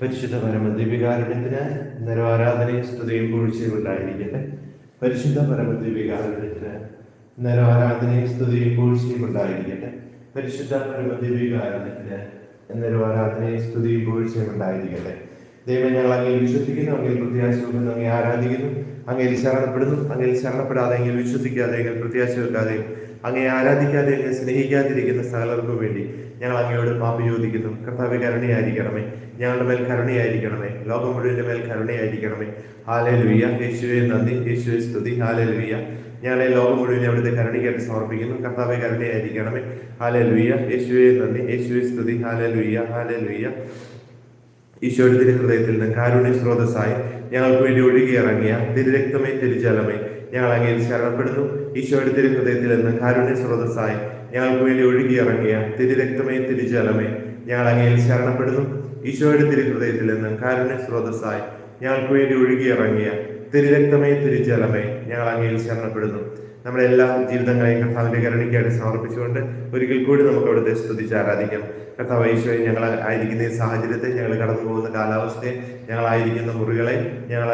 പരിശുദ്ധ പരമദ്വീപികാരുണ്യത്തിന് നിരവാരാധനയും സ്തുതിയും പൂഴ്ചയും ഉണ്ടായിരിക്കട്ടെ പരിശുദ്ധ പരമദ്വീപികാരുണ്യത്തിന് നിരവാരാധനയും സ്തുതിയും പൂഴ്ചയും ഉണ്ടായിരിക്കട്ടെ പരിശുദ്ധ പരമദ്വീപികാരുണ്യത്തിന് നിരവാരാധനയും സ്തുതിയും പൂഴ്ചയും ഉണ്ടായിരിക്കട്ടെ ദൈവം ഞങ്ങൾ അങ്ങനെ വിശ്വസിക്കുന്നു അങ്ങനെ പ്രത്യാശ അങ്ങനെ അങ്ങേ ആരാധിക്കുന്നു അങ്ങനെ ശരണപ്പെടുന്നു അങ്ങനെ ശരണപ്പെടാതെ എങ്കിൽ വിശ്വസിക്കാതെ എങ്കിൽ പ്രത്യാശ വെക്കാതെയും അങ്ങേ ആരാധിക്കാതെ അങ്ങ് സ്നേഹിക്കാതിരിക്കുന്ന സകലർക്കും വേണ്ടി ഞങ്ങൾ അങ്ങയോട് പാപ്പ് ചോദിക്കുന്നു. കർത്താവ് കരുണയായിരിക്കണമേ. ഞങ്ങളുടെ മേൽ കരുണയായിരിക്കണമേ. ലോകം മുഴുവന്റെ മേൽ കരുണയായിരിക്കണമേ. ഹാലേ ലുയ്യ യേശുവെ നന്ദി. യേശുവെ സ്തുതി. ഹാലേ ലുയ്യ ഞങ്ങളെ ലോകം മുഴുവൻ അവിടുത്തെ കരുണയ്ക്കായിട്ട് സമർപ്പിക്കുന്നു. കർത്താവ് കരുണയായിരിക്കണമേ. ഹാലേ ലുയ്യ യേശുവെ നന്ദി. യേശുവെ സ്തുതി. ഹാലേ ലുയ്യ ഹാലേ ലുയ്യ ഈശോയുടെ തിരുഹൃദയത്തിൽ നിന്ന് കാരുണ്യ സ്രോതസ്സായി ഞങ്ങൾക്ക് വേണ്ടി ഒഴുകിയിറങ്ങിയ തിരുരക്തമേ തിരുജലമേ ഞങ്ങൾ അങ്ങയിൽ ശരണപ്പെടുന്നു. ഈശോയുടെ തിരുഹൃദയത്തിൽ നിന്ന് കാരുണ്യ സ്രോതസ്സായി ഞങ്ങൾക്ക് വേണ്ടി ഒഴുകിയിറങ്ങിയ തിരുരക്തമേ തിരുജലമേ ഞങ്ങൾ അങ്ങയിൽ ശരണപ്പെടുന്നു. ഈശോയുടെ തിരുഹൃദയത്തിൽ നിന്ന് കാരുണ്യ സ്രോതസ്സായി ഞങ്ങൾക്ക് വേണ്ടി ഒഴുകിയിറങ്ങിയ തിരുരക്തമേ തിരുജലമേ ഞങ്ങൾ അങ്ങയിൽ ശരണപ്പെടുന്നു. നമ്മുടെ എല്ലാ ജീവിതങ്ങളെയും കർത്താവിന്റെ കരുണയ്ക്കായിട്ട് സമർപ്പിച്ചുകൊണ്ട് ഒരിക്കൽ കൂടി നമുക്ക് അവിടുത്തെ സ്തുതിച്ച് ആരാധിക്കാം. കർത്താവ് ഈശോയെ ഞങ്ങൾ ആയിരിക്കുന്ന ഈ സാഹചര്യത്തെ ഞങ്ങൾ കടന്നു പോകുന്ന കാലാവസ്ഥയെ ഞങ്ങളായിരിക്കുന്ന മുറികളെ ഞങ്ങൾ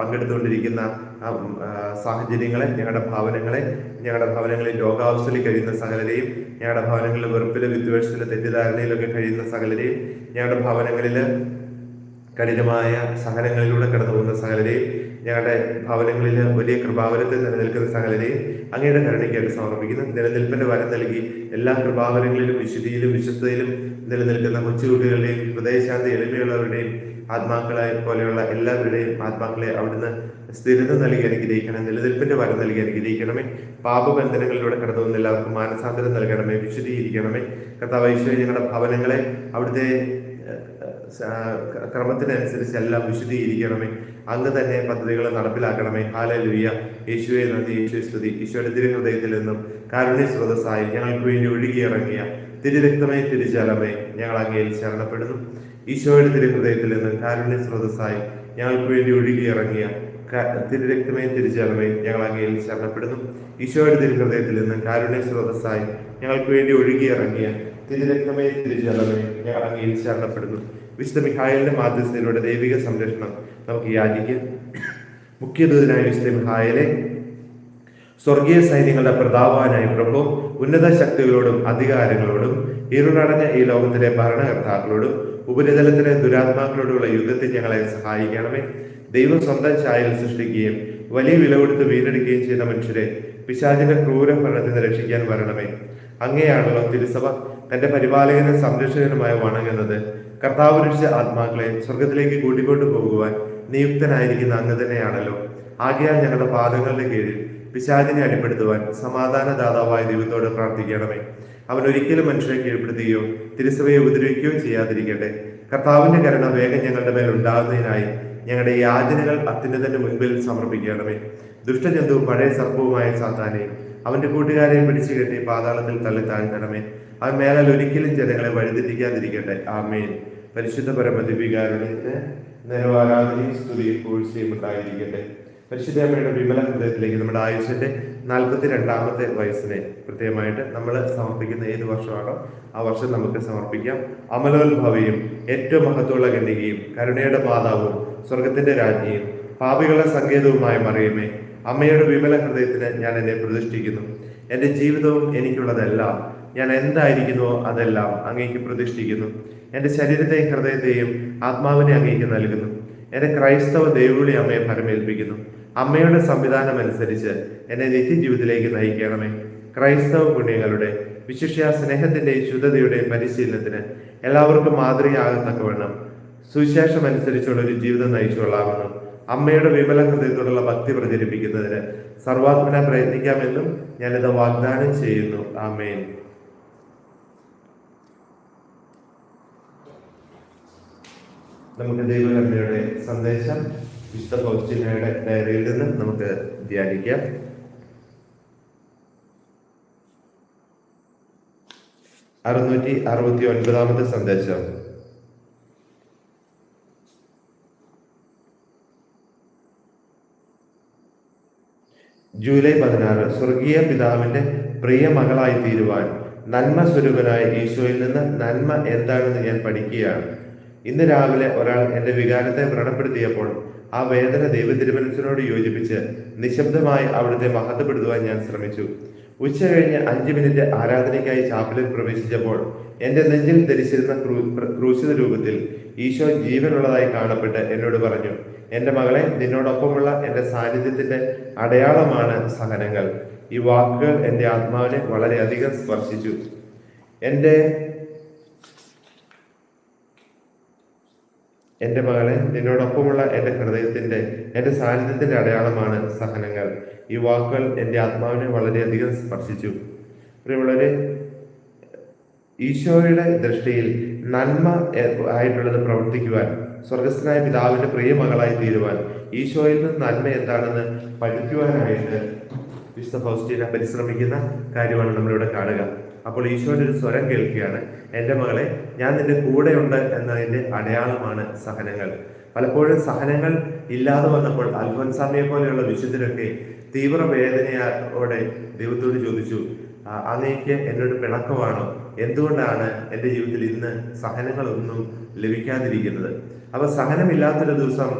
പങ്കെടുത്തുകൊണ്ടിരിക്കുന്ന സാഹചര്യങ്ങളെ ഞങ്ങളുടെ ഭാവനങ്ങളെ ഞങ്ങളുടെ ഭവനങ്ങളിൽ രോഗാവസ്ഥയിൽ കഴിയുന്ന സകലരെയും ഞങ്ങളുടെ ഭവനങ്ങളിൽ വെറുപ്പിലെ വിദ്വേഷത്തിലെ തെറ്റിദ്ധാരണയിലൊക്കെ കഴിയുന്ന സകലരെയും ഞങ്ങളുടെ ഭവനങ്ങളിൽ കഠിനമായ സഹനങ്ങളിലൂടെ കടന്നു പോകുന്ന സകലരെയും ഞങ്ങളുടെ ഭവനങ്ങളിൽ വലിയ കൃപാവരത്തിൽ നിലനിൽക്കുന്ന സകലരെയും അങ്ങയുടെ കരുണയ്ക്കായിട്ട് സമർപ്പിക്കുന്നു. നിലനിൽപ്പിന്റെ വരം നൽകി എല്ലാ കൃപാവരങ്ങളിലും വിശുദ്ധിയിലും വിശ്വസ്തയിലും നിലനിൽക്കുന്ന കൊച്ചുകുട്ടികളുടെയും ഹൃദയശാന്തി എളിമയുള്ളവരുടെയും ആത്മാക്കളെ പോലെയുള്ള എല്ലാവരുടെയും ആത്മാക്കളെ അവിടുന്ന് സ്ഥിരത നൽകി അനുഗ്രഹിക്കണം നിലനിൽപ്പിന്റെ വരം നൽകി അനുഗ്രഹിക്കണമേ. പാപബന്ധനങ്ങളിലൂടെ കടന്നു വന്ന എല്ലാവർക്കും മാനസാന്തരം നൽകണമേ. വിശുദ്ധീകരിക്കണമേ. ഈശോയെ ഞങ്ങളുടെ ഭവനങ്ങളെ അവിടുത്തെ ക്രമത്തിനനുസരിച്ച് എല്ലാം വിശദീകരിക്കണമേ. അങ്ങ് തന്നെ പദ്ധതികൾ നടപ്പിലാക്കണമേ. ഹാല ലുയ്യ യേശുവെ നന്ദി യേശു സ്തുതി. ഈശോയുടെ തിരുഹൃദയത്തിൽ നിന്നും കാരുണ്യ സ്രോതസ്സായി ഞങ്ങൾക്ക് വേണ്ടി ഒഴുകിയിറങ്ങിയ തിരുരക്തമേ തിരുജലമേ ഞങ്ങൾ അങ്ങയിൽ ശരണപ്പെടുന്നു. ഈശോയുടെ തിരുഹൃദയത്തിൽ നിന്നും കാരുണ്യ സ്രോതസ്സായി ഞങ്ങൾക്ക് വേണ്ടി ഒഴുകിയിറങ്ങിയ തിരുരക്തമേ തിരുജലമേ ഞങ്ങൾ അങ്ങയിൽ ശരണപ്പെടുന്നു. ഈശോയുടെ തിരുഹൃദയത്തിൽ നിന്നും കാരുണ്യ സ്രോതസ്സായി ഞങ്ങൾക്ക് വേണ്ടി ഒഴുകിയിറങ്ങിയ തിരുരക്തമേ തിരുജലമേ ഞങ്ങൾ അങ്ങയിൽ ശരണപ്പെടുന്നു. വിശുദ്ധ മിഹായലിന്റെ മാധ്യസ്ഥയിലൂടെ ദൈവിക സംരക്ഷണം നമുക്ക് യാചിക്കാം മുഖ്യദൂതനായ വിശുദ്ധ മിഹായലെ സ്വർഗീയ സൈന്യങ്ങളുടെ പ്രതാപവാനായി പ്രഭു ഉന്നത ശക്തികളോടും അധികാരങ്ങളോടും ഇരുളടഞ്ഞ ഈ ലോകത്തിലെ ഭരണകർത്താക്കളോടും ഉപരിതലത്തിലെ ദുരാത്മാക്കളോടുള്ള യുദ്ധത്തിൽ ഞങ്ങളെ സഹായിക്കണമേ. ദൈവം സ്വന്തം ചായയിൽ സൃഷ്ടിക്കുകയും വലിയ വില കൊടുത്ത് വീണ്ടെടുക്കുകയും ചെയ്ത മനുഷ്യരെ പിശാചിന്റെ ക്രൂര ഭരണത്തിൽ നിന്ന് രക്ഷിക്കാൻ വരണമേ. അങ്ങനെയാണല്ലോ തിരുസഭ. തന്റെ പരിപാലകനും സംരക്ഷകനുമായി വണങ്ങുന്നത്. കർത്താവ് രക്ഷിച്ച ആത്മാക്കളെ സ്വർഗത്തിലേക്ക് കൂട്ടിക്കൊണ്ടു പോകുവാൻ നിയുക്തനായിരിക്കുന്ന അങ്ങ് തന്നെയാണല്ലോ. ആകയാൽ ഞങ്ങളുടെ പാദങ്ങളുടെ കീഴിൽ പിശാചിനെ അടിപ്പെടുത്തുവാൻ സമാധാന ദാതാവായ ദൈവത്തോട് പ്രാർത്ഥിക്കണമേ. അവൻ ഒരിക്കലും മനുഷ്യരെ കീഴ്പ്പെടുത്തുകയോ തിരുസഭയെ ഉപദ്രവിക്കുകയോ ചെയ്യാതിരിക്കട്ടെ. കർത്താവിന്റെ കരുണ വേഗം ഞങ്ങളുടെ മേൽ ഉണ്ടാകുന്നതിനായി ഞങ്ങളുടെ യാചനകൾ അത്യുന്നതന്റെ മുൻപിൽ സമർപ്പിക്കണമേ. ദുഷ്ടജന്തുവും പഴയ സർപ്പവുമായ സാത്താനെയും അവന്റെ കൂട്ടുകാരെയും പിടിച്ചു കെട്ടി പാതാളത്തിൽ തള്ളി താഴ്ത്തണമേ അവൻ മേലാൽ ഒരിക്കലും ജനങ്ങളെ വഴിതെറ്റിക്കാതിരിക്കട്ടെ. ആമേൻ. പരിശുദ്ധ പരമദിവികാരുണ്യത്തിന് നിലവാരാധനയും സ്തുതിയും പൂഴ്ചയും ഉണ്ടായിരിക്കട്ടെ. പരിശുദ്ധ അമ്മയുടെ വിമല ഹൃദയത്തിലേക്ക് നമ്മുടെ ആയുഷിന്റെ നാൽപ്പത്തി രണ്ടാമത്തെ വയസ്സിനെ പ്രത്യേകമായിട്ട് നമ്മൾ സമർപ്പിക്കുന്ന ഏത് വർഷമാണോ ആ വർഷം നമുക്ക് സമർപ്പിക്കാം. അമലോത്ഭവയും ഏറ്റവും മഹത്വമുള്ള കന്യകയും കരുണയുടെ മാതാവും സ്വർഗത്തിന്റെ രാജ്ഞിയും പാപികളുടെ സങ്കേതവുമായ മറിയമേ അമ്മയുടെ വിമല ഹൃദയത്തിന് ഞാൻ എന്നെ പ്രതിഷ്ഠിക്കുന്നു. എന്റെ ജീവിതവും എനിക്കുള്ളതെല്ലാം ഞാൻ എന്തായിരിക്കുന്നുവോ അതെല്ലാം അങ്ങേക്ക് പ്രതിഷ്ഠിക്കുന്നു. എന്റെ ശരീരത്തെയും ഹൃദയത്തെയും ആത്മാവിനെ അങ്ങേക്ക് നൽകുന്നു. എന്റെ ക്രൈസ്തവ ദൈവവിളി അമ്മയെ ഫലമേൽപ്പിക്കുന്നു അമ്മയുടെ സംവിധാനം അനുസരിച്ച് എന്നെ നിത്യജീവിതത്തിലേക്ക് നയിക്കണമേ. ക്രൈസ്തവ പുണ്യങ്ങളുടെ വിശിഷ്യ സ്നേഹത്തിന്റെയും ശുദ്ധതയുടെയും പരിശീലനത്തിന് എല്ലാവർക്കും മാതൃകയാകത്തക്കവണ്ണം സുവിശേഷം അനുസരിച്ചുള്ള ഒരു ജീവിതം നയിച്ചുകൊള്ളാമെന്നും അമ്മയുടെ വിമല ഹൃദയത്തോടുള്ള ഭക്തി പ്രചരിപ്പിക്കുന്നതിന് സർവാത്മന പ്രയത്നിക്കാമെന്നും ഞാനിത് വാഗ്ദാനം ചെയ്യുന്നു. ആമേൻ. നമുക്ക് ദൈവകർമ്മയുടെ സന്ദേശം വിശുദ്ധ പൗസ്റ്റിനയുടെ ഡയറിയിൽ നിന്ന് നമുക്ക് ധ്യാനിക്കാം. അറുന്നൂറ്റി അറുപത്തി ഒൻപതാമത്തെ സന്ദേശം. ജൂലൈ പതിനാറ് സ്വർഗീയ പിതാവിന്റെ പ്രിയ മകളായി തീരുവാൻ നന്മ സ്വരൂപനായ ഈശോയിൽ നിന്ന് നന്മ എന്താണെന്ന് ഞാൻ പഠിക്കുകയാണ്. ഇന്ന് രാവിലെ ഒരാൾ എന്റെ വികാരത്തെ വ്രണപ്പെടുത്തിയപ്പോൾ ആ വേദന ദൈവതിരുമനസിനോട് യോജിപ്പിച്ച് നിശബ്ദമായി അവിടുത്തെ മഹത്വപ്പെടുത്തുവാൻ ഞാൻ ശ്രമിച്ചു. ഉച്ച കഴിഞ്ഞ് അഞ്ച് മിനിറ്റ് ആരാധനയ്ക്കായി ചാപ്പലിൽ പ്രവേശിച്ചപ്പോൾ എന്റെ നെഞ്ചിൽ ധരിച്ചിരുന്ന ക്രൂ- ക്രൂശിത രൂപത്തിൽ ഈശോ ജീവനുള്ളതായി കാണപ്പെട്ട് എന്നോട് പറഞ്ഞു എന്റെ മകളെ നിന്നോടൊപ്പമുള്ള എന്റെ സാന്നിധ്യത്തിന്റെ അടയാളമാണ് സഹനങ്ങൾ. ഈ വാക്കുകൾ എന്റെ ആത്മാവിനെ വളരെയധികം സ്പർശിച്ചു. എന്റെ എന്റെ മകളെ നിന്നോടൊപ്പമുള്ള എന്റെ ഹൃദയത്തിന്റെ എന്റെ സാന്നിധ്യത്തിന്റെ അടയാളമാണ് സഹനങ്ങൾ. ഈ വാക്കുകൾ എന്റെ ആത്മാവിനെ വളരെയധികം സ്പർശിച്ചു. വളരെ ഈശോയുടെ ദൃഷ്ടിയിൽ നന്മ ആയിട്ടുള്ളത് പ്രവർത്തിക്കുവാൻ സ്വർഗസ്ഥനായ പിതാവിന്റെ പ്രിയ മകളായി തീരുവാൻ ഈശോയിൽ നിന്ന് നന്മ എന്താണെന്ന് പഠിക്കുവാനായിട്ട് വിശുദ്ധ ഫൗസ്റ്റീന പരിശ്രമിക്കുന്ന കാര്യമാണ് നമ്മളിവിടെ കാണുക. അപ്പോൾ ഈശോയുടെ ഒരു സ്വരം കേൾക്കുകയാണ്. എന്റെ മകളെ ഞാൻ നിന്റെ കൂടെയുണ്ട് എന്നതിന്റെ അടയാളമാണ് സഹനങ്ങൾ. പലപ്പോഴും സഹനങ്ങൾ ഇല്ലാതെ വന്നപ്പോൾ അൽഫോൻസാമിയെ പോലെയുള്ള വിശുദ്ധരൊക്കെ തീവ്ര വേദനയോടെ ദൈവത്തോട് ചോദിച്ചു "ആ, അങ്ങേക്ക് എന്നോട് പിണക്കമാണോ? എന്തുകൊണ്ടാണ് എന്റെ ജീവിതത്തിൽ ഇന്ന് സഹനങ്ങളൊന്നും ലഭിക്കാതിരിക്കുന്നത്? അപ്പൊ സഹനമില്ലാത്തൊരു ദിവസം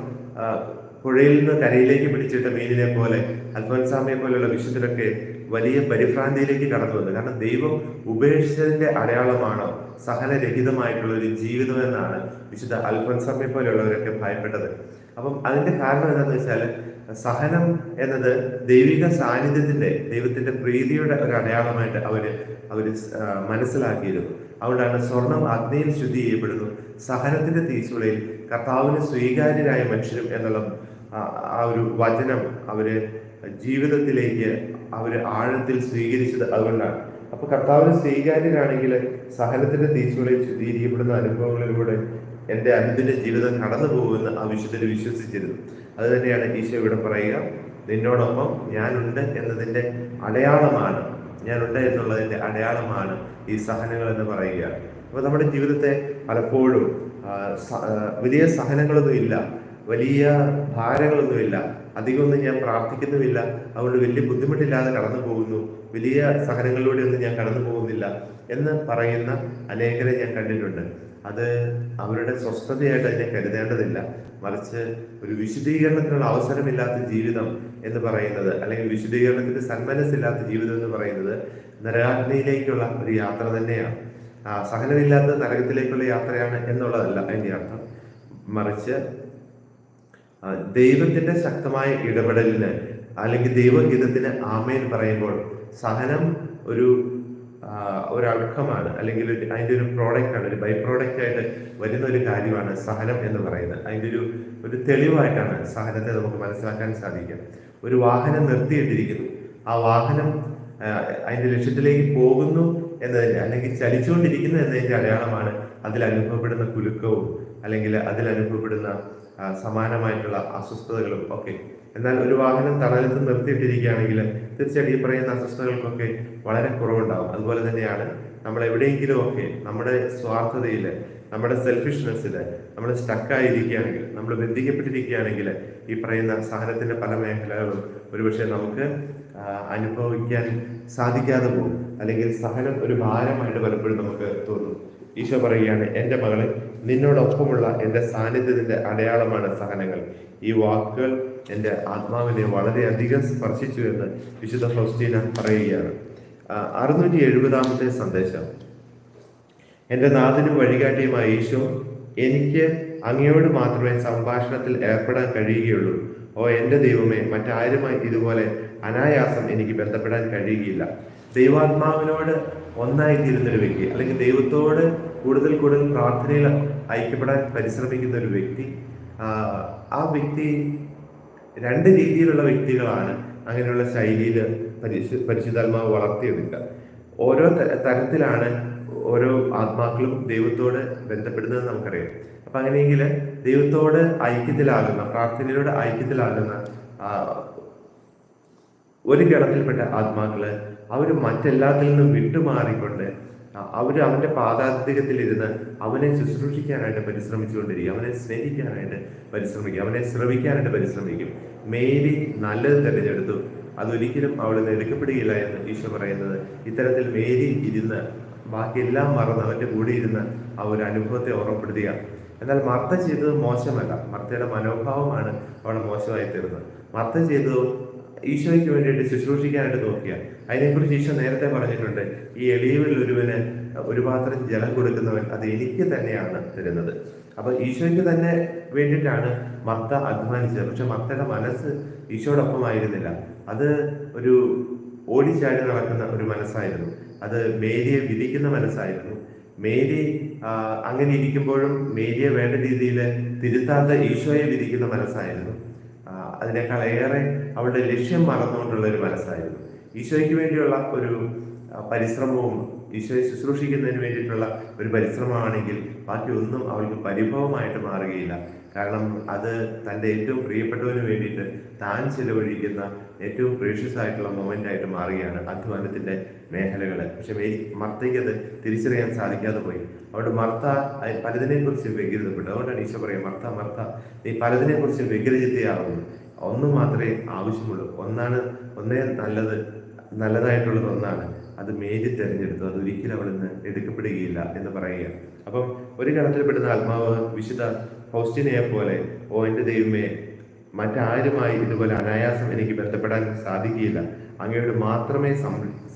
പുഴയിൽ നിന്ന് കരയിലേക്ക് പിടിച്ചിട്ട മീനിനെ പോലെ അൽഫോൻസാമയെ പോലെയുള്ള വിശുദ്ധരൊക്കെ വലിയ പരിഭ്രാന്തിയിലേക്ക് കടന്നു വന്നു. കാരണം ദൈവം ഉപേക്ഷിച്ചതിന്റെ അടയാളമാണോ? സഹനരഹിതമായിട്ടുള്ള ഒരു ജീവിതം എന്നാണ് വിശുദ്ധ അൽഫൻസമ്മയെ പോലെയുള്ളവരൊക്കെ ഭയപ്പെട്ടത്. അപ്പം അതിന്റെ കാരണം എന്താണെന്ന് വെച്ചാൽ സഹനം എന്നത് ദൈവിക സാന്നിധ്യത്തിന്റെ ദൈവത്തിന്റെ പ്രീതിയുടെ ഒരു അടയാളമായിട്ട് അവർ അവർ മനസ്സിലാക്കിയിരുന്നു. അതുകൊണ്ടാണ് സ്വർണം അഗ്നിയിൽ ശുദ്ധി ചെയ്യപ്പെടുന്നു. സഹനത്തിന്റെ തീച്ചുളയിൽ കർത്താവിന് സ്വീകാര്യരായ മനുഷ്യരും എന്നുള്ള ആ- ആ ഒരു വചനം അവർ ജീവിതത്തിലേക്ക് അവർ ആഴത്തിൽ സ്വീകരിച്ചത് അതുകൊണ്ടാണ്. അപ്പൊ കർത്താവിന് സ്വീകാര്യനാണെങ്കിൽ സഹനത്തിന്റെ തീച്ചുളയിൽ ശുദ്ധീകരിക്കപ്പെടുന്ന അനുഭവങ്ങളിലൂടെ എന്റെ അനുദിന്റെ ജീവിതം കടന്നു പോകുമെന്ന് ആ വിശുദ്ധര് വിശ്വസിച്ചിരുന്നു. അത് തന്നെയാണ് ഈശോ ഇവിടെ പറയുക നിന്നോടൊപ്പം ഞാനുണ്ട് എന്നതിന്റെ അടയാളമാണ് ഞാനുണ്ട് എന്നുള്ളതിന്റെ അടയാളമാണ് ഈ സഹനങ്ങൾ എന്ന് പറയുക. അപ്പൊ നമ്മുടെ ജീവിതത്തെ പലപ്പോഴും വലിയ സഹനങ്ങളൊന്നും ഇല്ല വലിയ ഭാരങ്ങളൊന്നുമില്ല. അധികമൊന്നും ഞാൻ പ്രാർത്ഥിക്കുന്നുമില്ല. അതുകൊണ്ട് വലിയ ബുദ്ധിമുട്ടില്ലാതെ കടന്നു പോകുന്നു. വലിയ സഹനങ്ങളിലൂടെ ഒന്നും ഞാൻ കടന്നു പോകുന്നില്ല എന്ന് പറയുന്ന അനേകരെ ഞാൻ കണ്ടിട്ടുണ്ട്. അത് അവരുടെ സ്വസ്ഥതയായിട്ട് അതിനെ കരുതേണ്ടതില്ല. മറിച്ച് ഒരു വിശുദ്ധീകരണത്തിനുള്ള അവസരമില്ലാത്ത ജീവിതം എന്ന് പറയുന്നത് അല്ലെങ്കിൽ വിശുദ്ധീകരണത്തിന് സന്മനസ്സില്ലാത്ത ജീവിതം എന്ന് പറയുന്നത് നരകാഗ്നിയിലേക്കുള്ള ഒരു യാത്ര തന്നെയാണ്. സഹനമില്ലാത്ത നരകത്തിലേക്കുള്ള യാത്രയാണ് എന്നുള്ളതല്ല അതിന്റെ അർത്ഥം. മറിച്ച് ദൈവത്തിന്റെ ശക്തമായ ഇടപെടലിന് അല്ലെങ്കിൽ ദൈവഗീതത്തിന് ആമേൻ പറയുമ്പോൾ സഹനം ഒരു ഒരു ഔട്ട്കമാണ് അല്ലെങ്കിൽ അതിന്റെ ഒരു പ്രോഡക്റ്റ് ആണ് ഒരു ബൈ പ്രോഡക്റ്റ് ആയിട്ട് വരുന്ന ഒരു കാര്യമാണ് സഹനം എന്ന് പറയുന്നത്. അതിന്റെ ഒരു ഒരു തെളിവായിട്ടാണ് സഹനത്തെ നമുക്ക് മനസ്സിലാക്കാൻ സാധിക്കുക. ഒരു വാഹനം നിർത്തിയിട്ടിരിക്കുന്നു. ആ വാഹനം അതിന്റെ ലക്ഷ്യത്തിലേക്ക് പോകുന്നു എന്നതിന്റെ അല്ലെങ്കിൽ ചലിച്ചുകൊണ്ടിരിക്കുന്നു എന്നതിന്റെ അടയാളമാണ് അതിൽ അനുഭവപ്പെടുന്ന കുലുക്കവും അല്ലെങ്കിൽ അതിൽ അനുഭവപ്പെടുന്ന സമാനമായിട്ടുള്ള അസ്വസ്ഥതകളും ഒക്കെ. എന്നാൽ ഒരു വാഹനം തണലത്ത് നിർത്തിയിട്ടിരിക്കുകയാണെങ്കിൽ തീർച്ചയായിട്ടും ഈ പറയുന്ന അസ്വസ്ഥതകൾക്കൊക്കെ വളരെ കുറവുണ്ടാവും. അതുപോലെ തന്നെയാണ് നമ്മൾ എവിടെയെങ്കിലും ഒക്കെ നമ്മുടെ സ്വാർത്ഥതയിൽ നമ്മുടെ സെൽഫിഷ്നെസ്സിൽ നമ്മൾ സ്റ്റക്കായിരിക്കുകയാണെങ്കിൽ നമ്മൾ ബന്ധിക്കപ്പെട്ടിരിക്കുകയാണെങ്കിൽ ഈ പറയുന്ന സഹനത്തിന്റെ പല മേഖലകളും ഒരുപക്ഷെ നമുക്ക് അനുഭവിക്കാൻ സാധിക്കാതെ പോകും. അല്ലെങ്കിൽ സഹനം ഒരു ഭാരമായിട്ട് പലപ്പോഴും നമുക്ക് തോന്നും. ഈശോ പറയുകയാണ് എന്റെ മകളെ നിന്നോടൊപ്പമുള്ള എന്റെ സാന്നിധ്യത്തിന്റെ അടയാളമാണ് സഹനങ്ങൾ. ഈ വാക്കുകൾ എന്റെ ആത്മാവിനെ വളരെയധികം സ്പർശിച്ചു എന്ന് വിശുദ്ധ ഫൗസ്റ്റീന പറയുകയാണ്. അറുന്നൂറ്റി എഴുപതാമത്തെ സന്ദേശം. എന്റെ നാഥനും വഴികാട്ടിയുമായ ഈശോ എനിക്ക് അങ്ങയോട് മാത്രമേ സംഭാഷണത്തിൽ ഏർപ്പെടാൻ കഴിയുകയുള്ളൂ. ഓ എന്റെ ദൈവമേ മറ്റാരുമായി ഇതുപോലെ അനായാസം എനിക്ക് ബന്ധപ്പെടാൻ കഴിയുകയില്ല. ദൈവാത്മാവിനോട് ഒന്നായി തീരുന്നൊരു വ്യക്തി അല്ലെങ്കിൽ ദൈവത്തോട് കൂടുതൽ കൂടുതൽ പ്രാർത്ഥനയിൽ ഐക്യപ്പെടാൻ പരിശ്രമിക്കുന്ന ഒരു വ്യക്തി. ആ, വ്യക്തി രണ്ട് രീതിയിലുള്ള വ്യക്തികളാണ് അങ്ങനെയുള്ള ശൈലിയിൽ പരിശു പരിശുദ്ധാത്മാവ് വളർത്തിയെടുക്കുക. ഓരോ തരത്തിലാണ് ഓരോ ആത്മാക്കളും ദൈവത്തോട് ബന്ധപ്പെടുന്നത് നമുക്കറിയാം. അപ്പം അങ്ങനെയെങ്കിൽ ദൈവത്തോട് ഐക്യത്തിലാകുന്ന പ്രാർത്ഥനയിലൂടെ ഐക്യത്തിലാകുന്ന ഒരു ഗണത്തിൽപ്പെട്ട ആത്മാക്കൾ അവർ മറ്റെല്ലാത്തിൽ നിന്നും വിട്ടുമാറിക്കൊണ്ട് അ- അവന്റെ പാദാന്തികത്തിലിരുന്ന് അവനെ ശുശ്രൂഷിക്കാനായിട്ട് പരിശ്രമിച്ചുകൊണ്ടിരിക്കും. അവനെ സ്നേഹിക്കാനായിട്ട് പരിശ്രമിക്കും. അവനെ ശ്രമിക്കാനായിട്ട് പരിശ്രമിക്കും. മേരി നല്ലത് തിരഞ്ഞെടുത്തു. അതൊരിക്കലും നിന്ന് എടുക്കപ്പെടുകയില്ല എന്ന് ഈശോ പറയുന്നത്. ഇത്തരത്തിൽ മേരി ഇരുന്ന് ബാക്കിയെല്ലാം മറന്ന് അവന്റെ കൂടെ ഇരുന്ന് ആ ഒരു അനുഭവത്തെ ഓർമ്മപ്പെടുത്തുക എന്നാൽ മർത്ത ചെയ്തത് മോശമല്ല. മർത്തയുടെ മനോഭാവമാണ് അവളെ മോശമായി തീർന്നത് മർത്ത ചെയ്തത് ഈശോയ്ക്ക് വേണ്ടിയിട്ട് ശുശ്രൂഷിക്കാനായിട്ട് നോക്കുക അതിനെക്കുറിച്ച് ഈശോ നേരത്തെ പറഞ്ഞിട്ടുണ്ട് ഈ എളിയവിൽ ഒരുവന് ഒരു പാത്രം ജലം കൊടുക്കുന്നവൻ അത് എനിക്ക് തന്നെയാണ് തരുന്നത്. അപ്പൊ ഈശോയ്ക്ക് തന്നെ വേണ്ടിയിട്ടാണ് മർത്ത അധ്വാനിച്ചത്. പക്ഷെ മർത്തയുടെ മനസ്സ് ഈശോടൊപ്പമായിരുന്നില്ല. അത് ഒരു ഓടിച്ചാടി നടക്കുന്ന ഒരു മനസ്സായിരുന്നു. അത് മേരിയെ വിധിക്കുന്ന മനസ്സായിരുന്നു. മേരി അങ്ങനെ ഇരിക്കുമ്പോഴും മേരിയെ വേണ്ട രീതിയിൽ തിരുത്താത്ത ഈശോയെ വിധിക്കുന്ന മനസ്സായിരുന്നു. അതിനേക്കാൾ ഏറെ അവളുടെ ലക്ഷ്യം മറന്നുകൊണ്ടുള്ള ഒരു മനസ്സായിരുന്നു. ഈശോയ്ക്ക് വേണ്ടിയുള്ള ഒരു പരിശ്രമവും ഈശോയെ ശുശ്രൂഷിക്കുന്നതിന് വേണ്ടിയിട്ടുള്ള ഒരു പരിശ്രമമാണെങ്കിൽ ബാക്കി ഒന്നും അവൾക്ക് പരിഭവമായിട്ട് മാറുകയില്ല. കാരണം അത് തന്റെ ഏറ്റവും പ്രിയപ്പെട്ടവന് വേണ്ടിയിട്ട് താൻ ചിലവഴിക്കുന്ന ഏറ്റവും പ്രീഷ്യസ് ആയിട്ടുള്ള മൊമെന്റ് ആയിട്ട് മാറുകയാണ് അധ്വാനത്തിന്റെ മേഖലകൾ. പക്ഷെ മേരി മർത്തയ്ക്ക് അത് തിരിച്ചറിയാൻ സാധിക്കാതെ പോയി. അവിടെ മർത്ത പലതിനെക്കുറിച്ച് പലതിനെ കുറിച്ച് വ്യഗ്രതപ്പെട്ടു. അതുകൊണ്ടാണ് ഈശോ പറയുക മർത്ത മർത്ത നീ പലതിനെക്കുറിച്ച് വ്യഗ്രചിത്തയാകുന്നു ഒന്ന് മാത്രമേ ആവശ്യമുള്ളൂ. ഒന്നാണ് ഒന്നേ നല്ലത് നല്ലതായിട്ടുള്ളത് ഒന്നാണ്. അത് മേരി തിരഞ്ഞെടുത്തു. അത് ഒരിക്കലും അവിടെ നിന്ന് എടുക്കപ്പെടുകയില്ല എന്ന് പറയുക. അപ്പം ഒരു ഗണത്തിൽപ്പെടുന്ന ആത്മാവ് വിശുദ്ധ ഫൗസ്റ്റിനെയെ പോലെ ഓ എന്റെ ദൈവമേ മറ്റാരുമായി ഇതുപോലെ അനായാസം എനിക്ക് ബന്ധപ്പെടാൻ സാധിക്കുകയില്ല. അങ്ങയോട് മാത്രമേ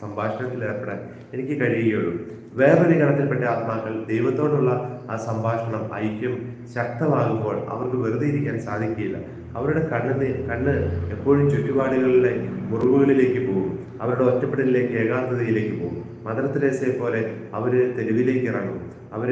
സംഭാഷണത്തിൽ ഏർപ്പെടാൻ എനിക്ക് കഴിയുകയുള്ളൂ. വേറൊരു ഗണത്തിൽപ്പെട്ട ആത്മാക്കൾ ദൈവത്തോടുള്ള ആ സംഭാഷണം ഐക്യം ശക്തമാകുമ്പോൾ അവർക്ക് വെറുതെ ഇരിക്കാൻ സാധിക്കുകയില്ല. അവരുടെ കണ്ണ് കണ്ണ് എപ്പോഴും ചുറ്റുപാടുകളിലെ മുറിവുകളിലേക്ക് പോകും. അവരുടെ ഒറ്റപ്പെടലിലേക്ക് ഏകാന്തതയിലേക്ക് പോകും. മദർ തെരേസയെ പോലെ അവർ തെരുവിലേക്ക് ഇറങ്ങും. അവർ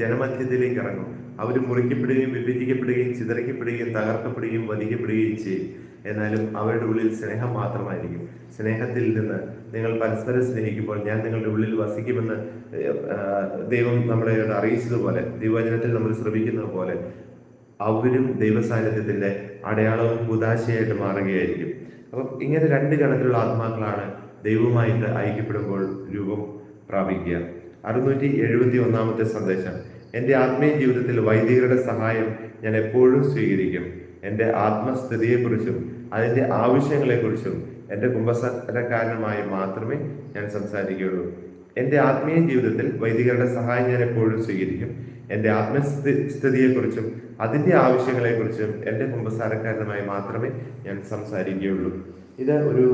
ജനമധ്യത്തിലേക്ക് ഇറങ്ങും. അവർ മുറിക്കപ്പെടുകയും വിഭജിക്കപ്പെടുകയും ചിതറിക്കപ്പെടുകയും തകർക്കപ്പെടുകയും വധിക്കപ്പെടുകയും ചെയ്യും. എന്നാലും അവരുടെ ഉള്ളിൽ സ്നേഹം മാത്രമായിരിക്കും. സ്നേഹത്തിൽ നിന്ന് നിങ്ങൾ പരസ്പരം സ്നേഹിക്കുമ്പോൾ ഞാൻ നിങ്ങളുടെ ഉള്ളിൽ വസിക്കുമെന്ന് ദൈവം നമ്മളെ അറിയിച്ചതുപോലെ ദൈവവചനത്തിൽ നമ്മൾ ശ്രമിക്കുന്നത് പോലെ അവരും ദൈവസാന്നിധ്യത്തിന്റെ അടയാളവും കുതാശയായിട്ട് മാറുകയായിരിക്കും. അപ്പം ഇങ്ങനെ രണ്ട് ഗണത്തിലുള്ള ആത്മാക്കളാണ് ദൈവവുമായിട്ട് ഐക്യപ്പെടുമ്പോൾ രൂപം പ്രാപിക്കുക. അറുന്നൂറ്റി എഴുപത്തി ഒന്നാമത്തെ സന്ദേശം. എന്റെ ആത്മീയ ജീവിതത്തിൽ വൈദികരുടെ സഹായം ഞാൻ എപ്പോഴും സ്വീകരിക്കും. എന്റെ ആത്മസ്ഥിതിയെക്കുറിച്ചും അതിന്റെ ആവശ്യങ്ങളെക്കുറിച്ചും എന്റെ കുംഭസരക്കാരനുമായി മാത്രമേ ഞാൻ സംസാരിക്കുകയുള്ളൂ. എന്റെ ആത്മീയ ജീവിതത്തിൽ വൈദികരുടെ സഹായം ഞാൻ എപ്പോഴും സ്വീകരിക്കും. എന്റെ ആത്മസ്ഥിതിയെക്കുറിച്ചും സ്ഥിതിയെക്കുറിച്ചും അതിന്റെ ആവശ്യങ്ങളെക്കുറിച്ചും എന്റെ കുമ്പസാരക്കാരനുമായി മാത്രമേ ഞാൻ സംസാരിക്കുകയുള്ളൂ. ഇത് ഒരു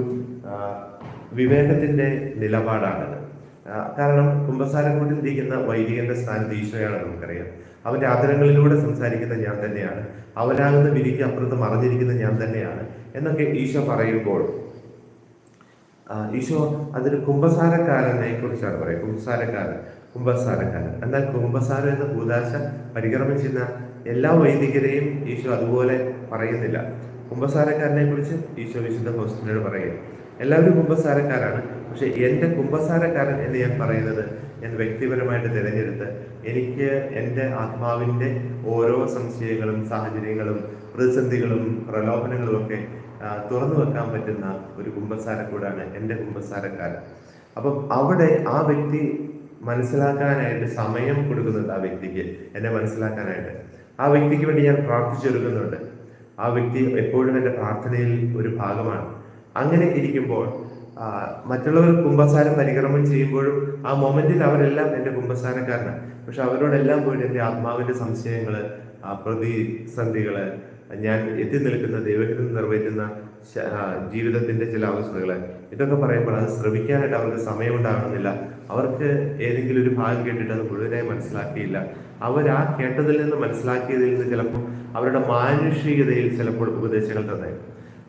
വിവേകത്തിന്റെ നിലപാടാണിത്. കാരണം കുംഭസാരക്കൂട്ടിലിരിക്കുന്ന വൈദികന്റെ സ്ഥാനത്ത് ഈശോയാണ് നമുക്കറിയാം. അവന്റെ ആദരങ്ങളിലൂടെ സംസാരിക്കുന്ന ഞാൻ തന്നെയാണ്. അവനാകുന്ന വിരിക്ക് അപ്പുറത്ത് മറഞ്ഞിരിക്കുന്ന ഞാൻ തന്നെയാണ് എന്നൊക്കെ ഈശോ പറയുമ്പോൾ ഈശോ അതൊരു കുമ്പസാരക്കാരനെ കുറിച്ചാണ് പറയുക. കുംഭസാരക്കാരൻ കുംഭസാരക്കാരൻ. എന്നാൽ കുംഭസാരം എന്ന ഭൂതാശ പരിക്രമം ചെയ്യുന്ന എല്ലാ വൈദികരെയും ഈശോ അതുപോലെ പറയുന്നില്ല. കുംഭസാരക്കാരനെ കുറിച്ച് ഈശോ വിശുദ്ധ ഹോസ്റ്റലിനോട് പറയുക എല്ലാവരും കുംഭസാരക്കാരാണ്. പക്ഷെ എന്റെ കുംഭസാരക്കാരൻ എന്ന് ഞാൻ പറയുന്നത് ഞാൻ വ്യക്തിപരമായിട്ട് തിരഞ്ഞെടുത്ത് എനിക്ക് എന്റെ ആത്മാവിന്റെ ഓരോ സംശയങ്ങളും സാഹചര്യങ്ങളും പ്രതിസന്ധികളും പ്രലോഭനങ്ങളും ഒക്കെ തുറന്നു വെക്കാൻ പറ്റുന്ന ഒരു കുംഭസാരക്കൂടാണ് എന്റെ കുംഭസാരക്കാരൻ. അപ്പം അവിടെ ആ വ്യക്തി മനസ്സിലാക്കാനായിട്ട് സമയം കൊടുക്കുന്നുണ്ട് ആ വ്യക്തിക്ക്. എന്നെ മനസ്സിലാക്കാനായിട്ട്. ആ വ്യക്തിക്ക് വേണ്ടി ഞാൻ പ്രാർത്ഥിച്ചൊരുക്കുന്നുണ്ട് ആ വ്യക്തി എപ്പോഴും എന്റെ പ്രാർത്ഥനയിൽ ഒരു ഭാഗമാണ്. അങ്ങനെ ഇരിക്കുമ്പോൾ മറ്റുള്ളവർ കുംഭസാരം പരിക്രമം ചെയ്യുമ്പോഴും ആ മൊമെന്റിൽ അവരെല്ലാം എന്റെ കുംഭസാരക്കാരനാണ് പക്ഷെ അവരോടെല്ലാം പോയിട്ട് എന്റെ ആത്മാവിന്റെ സംശയങ്ങൾ പ്രതിസന്ധികൾ ഞാൻ എത്തി നിൽക്കുന്ന ദൈവഹിതം നിർവഹിക്കുന്ന ജീവിതത്തിന്റെ ചില അവസ്ഥകൾ ഇതൊക്കെ പറയുമ്പോൾ അത് ശ്രമിക്കാനായിട്ട് അവർക്ക് സമയം ഉണ്ടാകുന്നില്ല അവർക്ക് ഏതെങ്കിലും ഒരു ഭാഗം കേട്ടിട്ട് അത് മുഴുവനായി മനസ്സിലാക്കിയില്ല. അവർ ആ കേട്ടതിൽ നിന്ന് മനസ്സിലാക്കിയതിൽ നിന്ന് ചിലപ്പോൾ അവരുടെ മാനുഷികതയിൽ ചിലപ്പോൾ ഉപദേശങ്ങൾ തന്നെ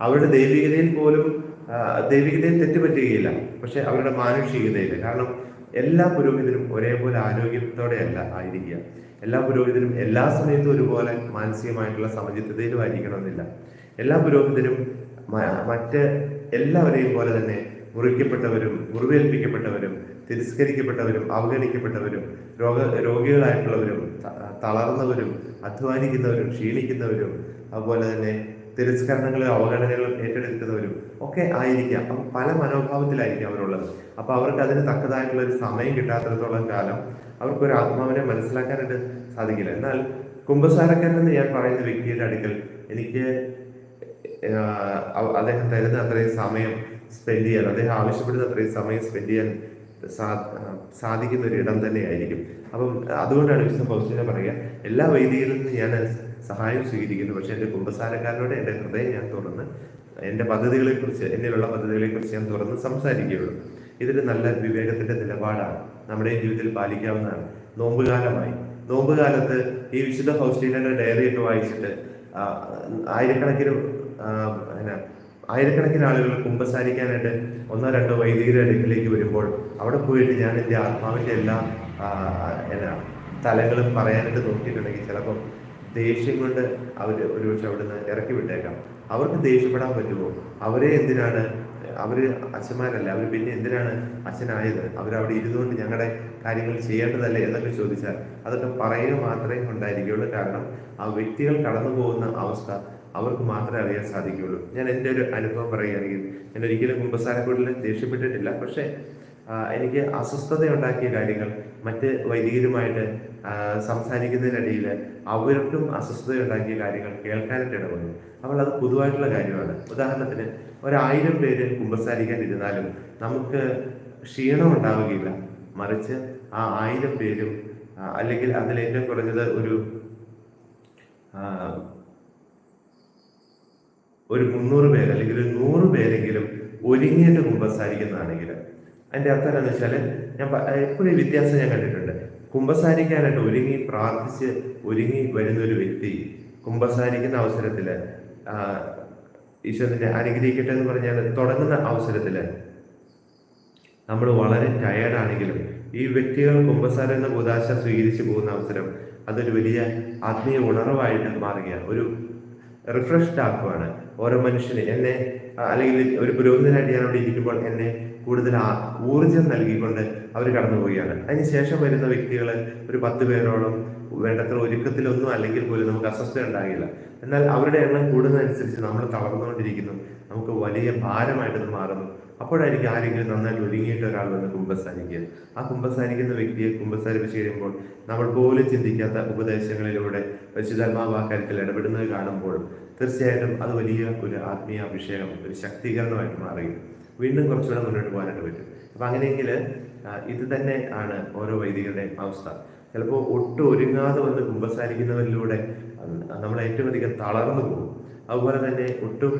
അവരുടെ ദൈവികതയിൽ പോലും ദൈവികതയിൽ തെറ്റുപറ്റുകയില്ല പക്ഷെ അവരുടെ മാനുഷികതയിൽ. കാരണം എല്ലാ പുരോഹിതരും ഒരേപോലെ ആരോഗ്യത്തോടെയല്ല ആയിരിക്കുക. എല്ലാ പുരോഹിതരും എല്ലാ സമയത്തും ഒരുപോലെ മാനസികമായിട്ടുള്ള സമചിത്തതയിലും ആയിരിക്കണമെന്നില്ല. എല്ലാ പുരോഹിതരും മറ്റ് എല്ലാവരെയും പോലെ തന്നെ മുറിക്കപ്പെട്ടവരും മുറിവേൽപ്പിക്കപ്പെട്ടവരും തിരസ്കരിക്കപ്പെട്ടവരും അവഗണിക്കപ്പെട്ടവരും രോഗ രോഗികളായിട്ടുള്ളവരും തളർന്നവരും അധ്വാനിക്കുന്നവരും ക്ഷീണിക്കുന്നവരും അതുപോലെ തന്നെ തിരസ്കരണങ്ങളും അവഗണനകളും ഏറ്റെടുക്കുന്നവരും ഒക്കെ ആയിരിക്കാം. അപ്പം പല മനോഭാവത്തിലായിരിക്കും അവരുള്ളത്. അപ്പം അവർക്ക് അതിന് തക്കതായിട്ടുള്ള ഒരു സമയം കിട്ടാത്തിടത്തോളം കാലം അവർക്ക് ഒരു ആത്മാവിനെ മനസ്സിലാക്കാനായിട്ട് സാധിക്കില്ല. എന്നാൽ കുംഭസാരക്കാരൻ എന്ന് ഞാൻ പറയുന്ന വ്യക്തിയുടെ അടുക്കൽ എനിക്ക് അദ്ദേഹം തരുന്ന അത്രയും സമയം സ്പെൻഡ് ചെയ്യാൻ അദ്ദേഹം ആവശ്യപ്പെടുന്ന അത്രയും സമയം സ്പെൻഡ് ചെയ്യാൻ സാധിക്കുന്ന ഒരു ഇടം തന്നെയായിരിക്കും. അപ്പം അതുകൊണ്ടാണ് വിശുദ്ധ ഫൗസ്റ്റിനെ പറയുക എല്ലാ വൈദികളിൽ നിന്ന് ഞാൻ സഹായം സ്വീകരിക്കുന്നു പക്ഷെ എന്റെ കുമ്പസാരക്കാരനോട് എന്റെ ഹൃദയം ഞാൻ തുറന്ന് എന്റെ പദ്ധതികളെക്കുറിച്ച് എന്നിലുള്ള പദ്ധതികളെക്കുറിച്ച് ഞാൻ തുറന്ന് സംസാരിക്കുകയുള്ളൂ. ഇതൊരു നല്ല വിവേകത്തിന്റെ നിലപാടാണ്. നമ്മുടെ ജീവിതത്തിൽ പാലിക്കാവുന്നതാണ്. നോമ്പുകാലമായി. നോമ്പുകാലത്ത് ഈ വിശുദ്ധ ഫൗസ്റ്റീനയുടെ ഡയറി ഒക്കെ വായിച്ചിട്ട് ആയിരക്കണക്കിന് ആ, പിന്നെ ആയിരക്കണക്കിന് ആളുകൾ കുമ്പസാരിക്കാനായിട്ട് ഒന്നോ രണ്ടോ വൈദികരുടെ അടുക്കിലേക്ക് വരുമ്പോൾ അവിടെ പോയിട്ട് ഞാൻ എന്റെ ആത്മാവിന്റെ എല്ലാ എന്നാ തലങ്ങളും പറയാനായിട്ട് നോക്കിയിട്ടുണ്ടെങ്കിൽ ചിലപ്പം ദേഷ്യം കൊണ്ട് അവർ ഒരുപക്ഷെ അവിടുന്ന് ഇറക്കി വിട്ടേക്കാം. അവർക്ക് ദേഷ്യപ്പെടാൻ പറ്റുമോ? അവരെ എന്തിനാണ് അവർ അച്ഛന്മാരല്ല? അവർ പിന്നെ എന്തിനാണ് അച്ഛനായത്? അവരവിടെ ഇരുന്നുകൊണ്ട് ഞങ്ങളുടെ കാര്യങ്ങൾ ചെയ്യേണ്ടതല്ലേ എന്നൊക്കെ ചോദിച്ചാൽ അതൊക്കെ പറയുക മാത്രമേ ഉണ്ടായിരിക്കുകയുള്ളൂ. കാരണം ആ വ്യക്തികൾ കടന്നു പോകുന്ന അവസ്ഥ അവർക്ക് മാത്രമേ അറിയാൻ സാധിക്കുകയുള്ളൂ. ഞാൻ എന്റെ ഒരു അനുഭവം പറയുകയാണെങ്കിൽ ഞാൻ ഒരിക്കലും കുമ്പസാരക്കൂടിൽ ദേഷ്യപ്പെട്ടിട്ടില്ല. പക്ഷേ എനിക്ക് അസ്വസ്ഥത ഉണ്ടാക്കിയ കാര്യങ്ങൾ മറ്റ് വൈദികരുമായിട്ട് സംസാരിക്കുന്നതിനിടയിൽ അവർക്കും അസ്വസ്ഥത ഉണ്ടാക്കിയ കാര്യങ്ങൾ കേൾക്കാനായിട്ട് ഇടവന്നു. അപ്പോൾ അത് പൊതുവായിട്ടുള്ള കാര്യമാണ്. ഉദാഹരണത്തിന് ഒരായിരം പേര് കുമ്പസാരിക്കാൻ ഇരുന്നാലും നമുക്ക് ക്ഷീണം ഉണ്ടാവുകയില്ല. മറിച്ച് ആ ആയിരം പേരും അല്ലെങ്കിൽ അതിൽ ഏറ്റവും കുറഞ്ഞത് ഒരു ഒരു മുന്നൂറ് പേര് അല്ലെങ്കിൽ ഒരു നൂറ് പേരെങ്കിലും ഒരുങ്ങിയിട്ട് കുമ്പസാരിക്കുന്നതാണെങ്കിൽ അതിന്റെ അർത്ഥം എന്താണെന്ന് വെച്ചാൽ ഞാൻ എപ്പോഴും വ്യത്യാസം ഞാൻ കണ്ടിട്ടുണ്ട്. കുമ്പസാരിക്കാനായിട്ട് ഒരുങ്ങി പ്രാർത്ഥിച്ച് ഒരുങ്ങി വരുന്ന ഒരു വ്യക്തി കുമ്പസാരിക്കുന്ന അവസരത്തിൽ ഈശ്വരനെ അനുഗ്രഹിക്കട്ടെ എന്ന് പറഞ്ഞാൽ തുടങ്ങുന്ന അവസരത്തിൽ നമ്മൾ വളരെ ടയേർഡാണെങ്കിലും ഈ വ്യക്തികൾ കുമ്പസാരം എന്ന ഉദാശ സ്വീകരിച്ചു പോകുന്ന അവസരം അതൊരു വലിയ ആത്മീയ ഉണർവായിട്ട് മാറുകയാണ്. ഒരു റിഫ്രഷ്ഡ് ആക്കുവാണ്. ഓരോ മനുഷ്യന് എന്നെ അല്ലെങ്കിൽ ഒരു പുരോഹിതനായിട്ട് ഞാൻ അവിടെ ഇരിക്കുമ്പോൾ എന്നെ കൂടുതൽ ഊർജം നൽകിക്കൊണ്ട് അവർ കടന്നു പോവുകയാണ് അതിനുശേഷം വരുന്ന വ്യക്തികൾ ഒരു പത്ത് പേരോളം വേണ്ടത്ര ഒരുക്കത്തിലൊന്നും അല്ലെങ്കിൽ പോലും നമുക്ക് അസ്വസ്ഥത ഉണ്ടാകില്ല. എന്നാൽ അവരുടെ എണ്ണം കൂടുന്നതനുസരിച്ച് നമ്മൾ തളർന്നുകൊണ്ടിരിക്കുന്നു. നമുക്ക് വലിയ ഭാരമായിട്ടത് മാറുന്നു. അപ്പോഴായിരിക്കും ആരെങ്കിലും നന്നായി ഒരുങ്ങിയിട്ട് ഒരാൾ വന്ന് കുമ്പസാരിക്കുക. ആ കുമ്പസാരിക്കുന്ന വ്യക്തിയെ കുമ്പസാരിപ്പിച്ച് കഴിയുമ്പോൾ നമ്മൾ പോലും ചിന്തിക്കാത്ത ഉപദേശങ്ങളിലൂടെ പരിശുദ്ധാത്മാവ് ആ കാര്യത്തിൽ ഇടപെടുന്നത് കാണുമ്പോൾ തീർച്ചയായിട്ടും അത് വലിയ ഒരു ആത്മീയ അഭിഷേകം ഒരു ശക്തീകരണമായിട്ട് മാറുകയും വീണ്ടും കുറച്ചുകൂടെ മുന്നോട്ട് പോകാനായിട്ട് പറ്റും. അപ്പം അങ്ങനെയെങ്കിൽ ഇത് തന്നെ ആണ് ഓരോ വൈദികരുടെയും അവസ്ഥ. ചിലപ്പോൾ ഒട്ടും ഒരുങ്ങാതെ വന്ന് കുമ്പസാരിക്കുന്നവരിലൂടെ നമ്മൾ ഏറ്റവും അധികം തളർന്നു പോകും. അതുപോലെ തന്നെ ഒട്ടും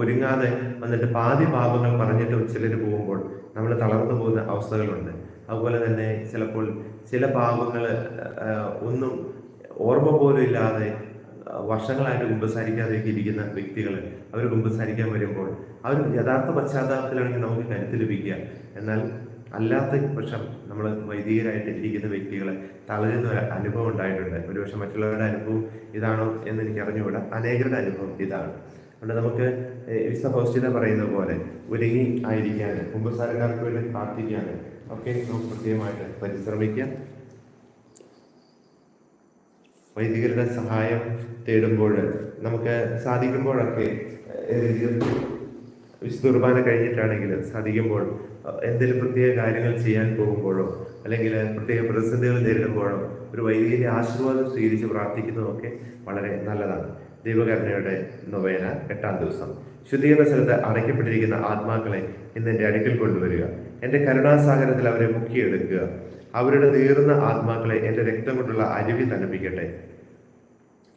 ഒരുങ്ങാതെ വന്നിട്ട് പാതി പാപങ്ങൾ പറഞ്ഞിട്ട് ചിലർ പോകുമ്പോൾ നമ്മൾ തളർന്നു പോകുന്ന അവസ്ഥകളുണ്ട്. അതുപോലെ തന്നെ ചിലപ്പോൾ ചില പാപങ്ങൾ ഒന്നും ഓർമ്മ പോലും ഇല്ലാതെ വർഷങ്ങളായിട്ട് കുമ്പസാരിക്കാതെയൊക്കെ ഇരിക്കുന്ന വ്യക്തികൾ അവർ കുമ്പസാരിക്കാൻ വരുമ്പോൾ അവർ യഥാർത്ഥ പശ്ചാത്തലത്തിലാണെങ്കിൽ നമുക്ക് കരുത്ത് ലഭിക്കുക. എന്നാൽ അല്ലാത്ത പക്ഷം നമ്മൾ വൈദികരായിട്ട് ഇരിക്കുന്ന വ്യക്തികളെ തളരുന്ന ഒരു അനുഭവം ഉണ്ടായിട്ടുണ്ട്. ഒരുപക്ഷെ മറ്റുള്ളവരുടെ അനുഭവം ഇതാണോ എന്ന് എനിക്ക് അറിഞ്ഞുകൂടാ അനേകരുടെ അനുഭവം ഇതാണ്. അതുകൊണ്ട് നമുക്ക് വിസ ഹോസ്റ്റിനെ പറയുന്ന പോലെ ഒരുങ്ങി ആയിരിക്കാൻ കുമ്പസാരക്കാർക്ക് വേണ്ടി പ്രാർത്ഥിക്കാൻ ഒക്കെ നമുക്ക് പ്രത്യേകമായിട്ട് പരിശ്രമിക്കാം. വൈദികരുടെ സഹായം തേടുമ്പോൾ നമുക്ക് സാധിക്കുമ്പോഴൊക്കെ വിശുദ്ധ കുർബാന കഴിഞ്ഞിട്ടാണെങ്കിൽ സാധിക്കുമ്പോൾ എന്തെങ്കിലും പ്രത്യേക കാര്യങ്ങൾ ചെയ്യാൻ പോകുമ്പോഴോ അല്ലെങ്കിൽ പ്രത്യേക പ്രതിസന്ധികൾ നേരിടുമ്പോഴോ ഒരു വൈദികന്റെ ആശീർവാദം സ്വീകരിച്ച് പ്രാർത്ഥിക്കുന്നതൊക്കെ വളരെ നല്ലതാണ്. ദൈവകരുണയുടെ നൊവേന എട്ടാം ദിവസം. ശുദ്ധീകരണ സ്ഥലത്ത് അടയ്ക്കപ്പെട്ടിരിക്കുന്ന ആത്മാക്കളെ ഇന്ന് എന്റെ അടുക്കൽ കൊണ്ടുവരിക. എന്റെ കരുണാസാഗരത്തിൽ അവരെ മുക്കിയെടുക്കുക. അവരുടെ തീർന്ന ആത്മാക്കളെ എന്റെ രക്തം കൊണ്ടുള്ള അരുവി തണുപ്പിക്കട്ടെ.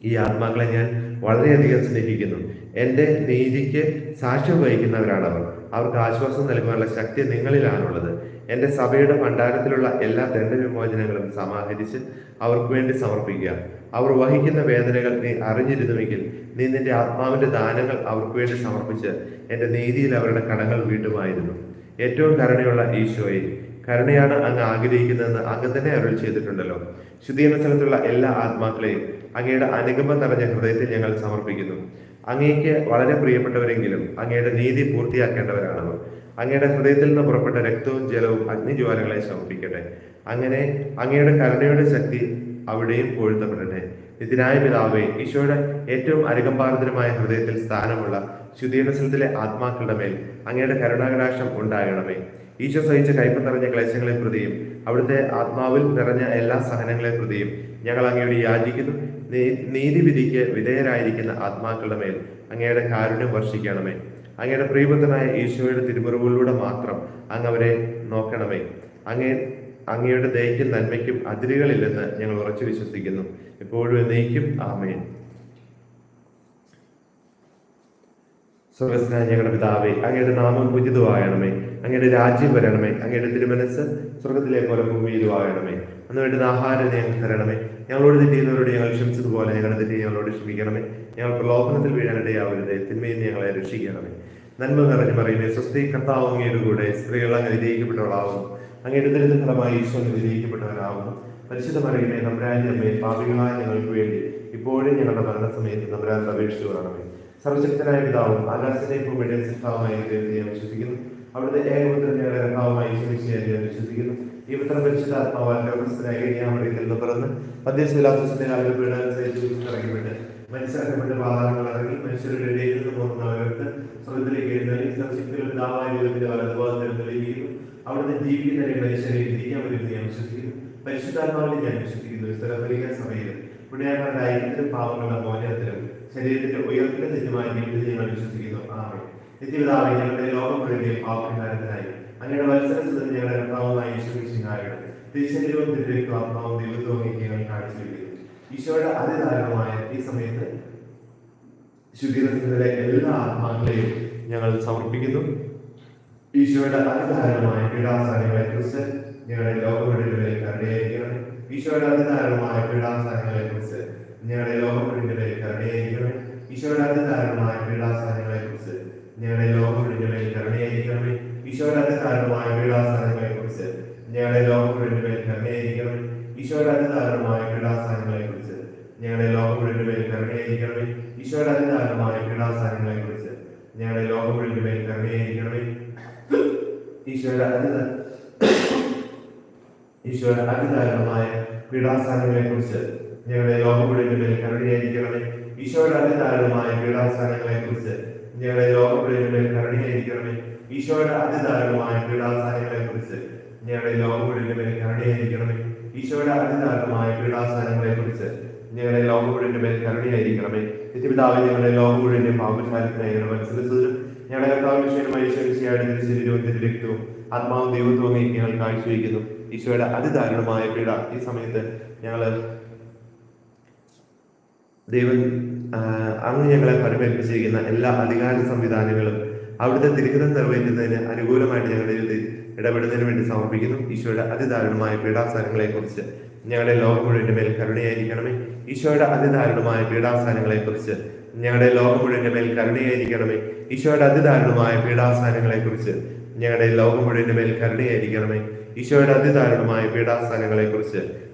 ഈ ആത്മാക്കളെ ഞാൻ വളരെയധികം സ്നേഹിക്കുന്നു. എന്റെ നീതിക്ക് സാക്ഷ്യം വഹിക്കുന്നവരാണ് അവർ അവർക്ക് ആശ്വാസം നൽകുവാനുള്ള ശക്തി നിങ്ങളിലാണുള്ളത്. എന്റെ സഭയുടെ ഭണ്ഡാരത്തിലുള്ള എല്ലാ ദണ്ഡവിമോചനങ്ങളും സമാഹരിച്ച് അവർക്ക് വേണ്ടി സമർപ്പിക്കുക. അവർ വഹിക്കുന്ന വേദനകൾ നീ അറിഞ്ഞിരുന്നുവെങ്കിൽ നീ നിന്റെ ആത്മാവിന്റെ ദാനങ്ങൾ അവർക്ക് വേണ്ടി സമർപ്പിച്ച് എന്റെ നീതിയിൽ അവരുടെ കടങ്ങൾ വീട്ടുമായിരുന്നു. ഏറ്റവും കരുണയുള്ള ഈശോയെ കരുണയാണ് അങ്ങ് ആഗ്രഹിക്കുന്നതെന്ന് അങ്ങ് തന്നെ അരുൾ ചെയ്തിട്ടുണ്ടല്ലോ. ശുദ്ധീകരണ സ്ഥലത്തുള്ള എല്ലാ ആത്മാക്കളെയും അങ്ങയുടെ അനുകമ്പം നിറഞ്ഞ ഹൃദയത്തിൽ ഞങ്ങൾ സമർപ്പിക്കുന്നു. അങ്ങേക്ക് വളരെ പ്രിയപ്പെട്ടവരെങ്കിലും അങ്ങയുടെ നീതി പൂർത്തിയാക്കേണ്ടവരാണവർ. അങ്ങയുടെ ഹൃദയത്തിൽ നിന്ന് പുറപ്പെട്ട രക്തവും ജലവും അഗ്നിജ്വാലകളെ സമർപ്പിക്കട്ടെ അങ്ങനെ അങ്ങയുടെ കരുണയുടെ ശക്തി അവിടെയും പൊഴുത്തപ്പെടട്ടെ. നിതിനായ പിതാവേ ഈശോയുടെ ഏറ്റവും അനുകമ്പാർദ്രമായ ഹൃദയത്തിൽ സ്ഥാനമുള്ള ശുദ്ധീകരണ സ്ഥലത്തിലെ ആത്മാക്കളുടെ മേൽ അങ്ങയുടെ കരുണാകടാക്ഷം ഉണ്ടാകണമേ. ഈശോ സഹിച്ച കൈപ്പ് നിറഞ്ഞ ക്ലേശങ്ങളെ പ്രതിയും അവിടുത്തെ ആത്മാവിൽ നിറഞ്ഞ എല്ലാ സഹനങ്ങളെ പ്രതിയും ഞങ്ങൾ അങ്ങയോട് യാചിക്കുന്നു. നീതിവിധിക്ക് വിധേയരായിരിക്കുന്ന ആത്മാക്കളുടെ മേൽ അങ്ങയുടെ കാരുണ്യം വർഷിക്കണമേ. അങ്ങയുടെ പ്രിയപുത്രനായ ഈശോയുടെ തിരുമുറിവുകളിലൂടെ മാത്രം അങ്ങ് അവരെ നോക്കണമേ. അങ്ങേ അങ്ങയുടെ ദയക്കും നന്മയ്ക്കും അതിരുകളില്ലെന്ന് ഞങ്ങൾ ഉറച്ചു വിശ്വസിക്കുന്നു. എപ്പോഴും എന്നേക്കും ആമേൻ. സ്വർഗസ്നായ ഞങ്ങളുടെ പിതാവേ അങ്ങയുടെ നാമം പൂജിതമാകണമേ. അങ്ങയുടെ രാജ്യം വരണമേ. അങ്ങയുടെ തിരുമനസ് സ്വർഗത്തിലെ പോലെ ഭൂമിയിലുമാകണമേ. അന്ന് വേണ്ടുന്ന ആഹാരം ഞങ്ങൾക്ക് തരണമേ. ഞങ്ങളോട് തെറ്റിയുന്നവരോട് ഞങ്ങൾ ക്ഷമിച്ചതുപോലെ ഞങ്ങളുടെ തെറ്റി ഞങ്ങളോട് ക്ഷമിക്കണമേ. ഞങ്ങൾ പ്രലോഭനത്തിൽ വീഴാനിടയാവരുത്. തിന്മയിൽ ഞങ്ങളെ രക്ഷിക്കണമേ. നന്മ നിറഞ്ഞു പറയുമേ സ്വസ്തി കർത്താവ് അങ്ങയുടെ കൂടെ സ്ത്രീകൾ അങ്ങ് വിജയിക്കപ്പെട്ടവളാവുന്നു അങ്ങയുടെ ദരിദ്ര ഫലമായി ഈശോ അങ്ങ് വിജയിക്കപ്പെട്ടവനാവുന്നു പരിശുദ്ധ മറിയുമേ നമ്പരാന്റെ പാപികളായ ഞങ്ങൾക്ക് വേണ്ടി ഇപ്പോഴും ഞങ്ങളുടെ മരണസമയത്ത് നമ്പരാൻ അപേക്ഷിച്ചു കാണമേ സർവശക്തനായ പിതാവും ആകാശത്തെ ഭൂമിയുടെ സിദ്ധാവുമായ ഞാൻ വിശ്വസിക്കുന്നു. അവിടുത്തെ ഏകപുത്രൻ ഞങ്ങളുടെ കർത്താവുമായി ഞാൻ വിശ്വസിക്കുന്നു. ഈ പരിശുദ്ധ കന്യാമറിയത്തിൽ നിന്ന് പിറന്ന് മധ്യസ്ഥിലാസത്തിന്റെ കാലത്ത് പീഡാനുസരിച്ച് ഇറങ്ങിവിട്ട് മനുഷ്യരുടെ പാതാളങ്ങൾ ഇറങ്ങി മനുഷ്യരുടെ ഇടയിൽ നിന്ന് പോകുന്നവർക്ക് സ്വർഗത്തിലേക്ക് എഴുന്നള്ളി സർവശക്തിയുടെ പിതാവായ ദൈവത്തിന്റെ വലതുഭാഗത്തിലിരിക്കുന്നു അവിടുന്ന് ജീവിക്കുന്നവരെ മനുഷ്യരെ ഞാൻ വിശ്വസിക്കുന്നു. പരിശുദ്ധാത്മാവിനെ ഞാൻ വിശ്വസിക്കുന്നു. സ്ഥലപരിക്കാൻ സമയത്ത് പുണ്യങ്ങളുടെ ഐക്യത്തിലും പാവങ്ങളുടെ മോചനത്തിലും ശരീരത്തിന്റെ ഉയർത്തിലും നിജമായ ജീവിതത്തിൽ ഞങ്ങൾ വിശ്വസിക്കുന്നു. ആമേ നിത്യപിതാവെ ഞങ്ങളുടെ ലോകം അങ്ങയുടെ മത്സരത്തിൽ ഞങ്ങളുടെ കർത്താവുമായി തിരിശരീരവും തിരുവയ്ക്കും ആത്മാവും ഞങ്ങൾ ഈശോയുടെ അതിദാരുണമായ ഈ സമയത്ത് ശുദ്ധീകരണത്തിലെ എല്ലാ ആത്മാക്കളെയും ഞങ്ങൾ സമർപ്പിക്കുന്നു. ഈശോയുടെ അതിദാരുണമായ പീഡാസാരങ്ങളെ കുറിച്ച് ഞങ്ങളുടെ ലോകമുഴുവൻ കരുണയായിരിക്കണം. ഈശോയുടെ അതിദാരുണമായ പീഡാസാരങ്ങളെ കുറിച്ച് ഞങ്ങളുടെ ലോകമുഴുവൻ കരുണയായിരിക്കണമേ ഈശോയുടെ അതിദാരുണമായ പീഡാസാരങ്ങളെ കുറിച്ച് ഞങ്ങളുടെ ലോകമുഴുവൻ കരുണയായിരിക്കണമേ. ഈശോയുടെ താരമായ പീഡാസാരങ്ങളെ കുറിച്ച് ഞങ്ങളുടെ ലോകമുഴുവൻ കരുണയായിരിക്കണമേ ഈശോയുടെ താരമായ പീഡാസാരങ്ങളെ കുറിച്ച് ഞങ്ങളുടെ ലോകമുഴുവൻ കരുണയായിരിക്കണമേ ഈശോയുടെ താരമായ പീഡാസാരങ്ങളെ കുറിച്ച് ഞങ്ങളുടെ ലോകമുഴുവൻ കരുണയായിരിക്കണമേ. ഈശോയുടെ ഈശോയുടെ അതിദാരുണമായ പീഡാസ്ഥാനങ്ങളെ കുറിച്ച് ഞങ്ങളുടെ ലോകം മുഴുവൻ കരുണയായിരിക്കണമേ. ഈശോയുടെ അതിദാരുണമായ പീഡാസ്ഥാനങ്ങളെ കുറിച്ച് ഞങ്ങളുടെ ലോകം മുഴുവൻ മേൽ കരുണയായിരിക്കണമേ. ഈശോയുടെ അതിദാരുണമായ പീഡാസ്ഥാനങ്ങളെ കുറിച്ച് ഞങ്ങളുടെ ലോകം മുഴുവൻ കരുണയായിരിക്കണമേ. ഈശോയുടെ അതിദാരുണമായ പീഡാസ്ഥാനങ്ങളെ കുറിച്ച് ഞങ്ങളുടെ ലോകം മുഴുവൻ മേൽ കരുണയായിരിക്കണമേ. നിത്യപിതാവ് ഞങ്ങളുടെ ലോകം മുഴുവൻ പാപചാരത്തിനായി മനസ്സിലാക്കുന്നതിനും ഞങ്ങളുടെ കർത്താവ് വിഷയമായി ശരിയായ ശരീരവും രക്തവും ആത്മാവും ദൈവത്വവും ഞങ്ങൾ കാഴ്ചവെക്കുന്നു ഈശോയുടെ അതിദാരുണമായ പീഡ ഈ സമയത്ത് ഞങ്ങൾ ദൈവം അങ്ങ് ഞങ്ങളെ പരമേൽപ്പിച്ചിരിക്കുന്ന എല്ലാ അധികാര സംവിധാനങ്ങളും അവിടുത്തെ തിരുഹിതം നിർവഹിക്കുന്നതിന് അനുകൂലമായിട്ട് ഞങ്ങളുടെ ജീവിതത്തിൽ ഇടപെടുന്നതിന് വേണ്ടി സമർപ്പിക്കുന്നു. ഈശോയുടെ അതിദാരുണമായ പീഡാസ്ഥാനങ്ങളെ കുറിച്ച് ഞങ്ങളുടെ ലോകം മുഴുവന്റെ മേൽ കരുണയായിരിക്കണമേ. ഈശോയുടെ അതിദാരുണമായ പീഡാസ്ഥാനങ്ങളെ കുറിച്ച് ഞങ്ങളുടെ ലോകം മുഴുവന്റെ മേൽ കരുണയായിരിക്കണമേ. ഈശോയുടെ അതിദാരുണമായ പീഡാസ്ഥാനങ്ങളെ കുറിച്ച് ഞങ്ങളുടെ ലോകം മുഴുവന്റെ മേൽ കരുണയായിരിക്കണമേ. ഈശോയുടെ അതിദാരുണമായ പീഡാസ്ഥാനങ്ങളെ കുറിച്ച്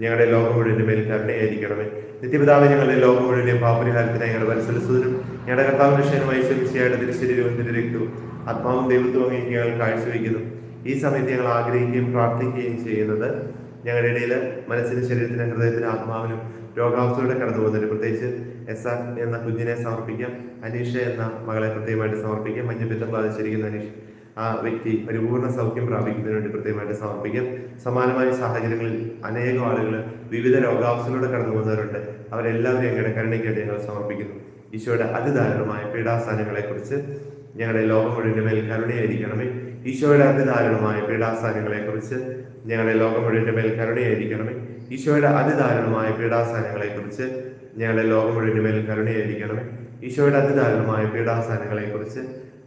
ഞങ്ങളുടെ ലോകം മുഴുവന്റെ മേൽ കരുണയായിരിക്കണമേ. നിത്യപിതാവ് ഞങ്ങളുടെ ലോകം മുഴുവന്റെ പാപരിഹാരത്തിനായി ഞങ്ങളുടെ വത്സലസുതനും ഞങ്ങളുടെ കർത്താവ് വിഷയമായി തിരിച്ചരിവും തിരുശരീരവും തിരുരക്തവും ആത്മാവും അങ്ങനെ ഞങ്ങൾ കാഴ്ചവെക്കുന്നു ഈ സമയത്ത് ഞങ്ങൾ ആഗ്രഹിക്കുകയും പ്രാർത്ഥിക്കുകയും ചെയ്യുന്നത് ഞങ്ങളുടെ ഇടയിൽ മനസ്സിന് ശരീരത്തിന് ഹൃദയത്തിന് ആത്മാവിനും രോഗാവസ്ഥയോടെ കടന്നു പോകുന്നതിന് പ്രത്യേകിച്ച് എസ് എന്ന കുഞ്ഞിനെ സമർപ്പിക്കാം. അനീഷ എന്ന മകളെ പ്രത്യേകമായിട്ട് സമർപ്പിക്കാം. മഞ്ഞപ്പിത്തം ബാധിച്ചിരിക്കുന്ന അനീഷ്. ആ വ്യക്തി പരിപൂർണ സൗഖ്യം പ്രാപിക്കുന്നതിന് വേണ്ടി പ്രത്യേകമായിട്ട് സമർപ്പിക്കാം. സമാനമായ സാഹചര്യങ്ങളിൽ അനേകം ആളുകൾ വിവിധ രോഗാവസ്ഥകളിലൂടെ കടന്നു പോകുന്നവരുണ്ട്. അവരെല്ലാവരും ഞങ്ങളുടെ കരുണയ്ക്കായിട്ട് ഞങ്ങൾ സമർപ്പിക്കുന്നു. ഈശോയുടെ അതിദാരുണമായ പീഡാസ്ഥാനങ്ങളെ കുറിച്ച് ഞങ്ങളുടെ ലോകം മുഴുവന്റെ മേൽ കരുണയായിരിക്കണമേ. ഈശോയുടെ അതിദാരുണമായ പീഡാസ്ഥാനങ്ങളെ കുറിച്ച് ഞങ്ങളുടെ ലോകം മുഴുവന്റെ മേൽ കരുണയായിരിക്കണമേ. ഈശോയുടെ അതിദാരുണമായ പീഡാസ്ഥാനങ്ങളെ കുറിച്ച് ഞങ്ങളുടെ ലോകം മുഴുവന്റെ മേൽ കരുണയായിരിക്കണമേ. ഈശോയുടെ അതിദാരുണമായ പീഡാസ്ഥാനങ്ങളെ കുറിച്ച്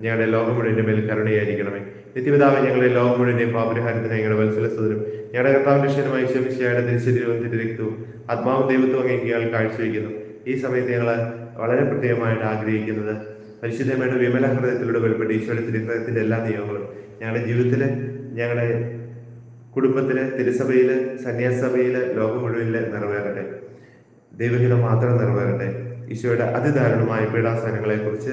ഞങ്ങളുടെ ലോകം മുഴുവന്റെ മേൽ കരുണയായിരിക്കണമേ. നിത്യപിതാവ് ഞങ്ങളെ ലോകം മുഴുവന്റെയും പാപരിഹാരത്തിന് ഞങ്ങളുടെ വത്സലസ്വതരും ഞങ്ങളുടെ കർത്താവിന്റെ ക്ഷണമായി ശമിശയുടെ തിരിച്ചരിവും തിരുരക്തവും ആത്മാവും ദൈവത്വം അങ്ങേക്ക് ഇയാൾ കാഴ്ചവെക്കുന്നു ഈ സമയത്ത് ഞങ്ങൾ വളരെ പ്രത്യേകമായിട്ട് ആഗ്രഹിക്കുന്നത് പരിശുദ്ധമായിട്ട് വിമല ഹൃദയത്തിലൂടെ വെളിപ്പെട്ട് ഈശോയുടെ തിരുഹൃദയത്തിന്റെ എല്ലാ നിയമങ്ങളും ഞങ്ങളുടെ ജീവിതത്തിൽ ഞങ്ങളുടെ കുടുംബത്തിൽ തിരുസഭയിൽ സന്യാസഭയിൽ ലോകം മുഴുവനിൽ നിറവേറട്ടെ. ദൈവഹിതം മാത്രം നിറവേറട്ടെ. ഈശോയുടെ അതിദാരുണമായ പീഡാസനങ്ങളെ കുറിച്ച്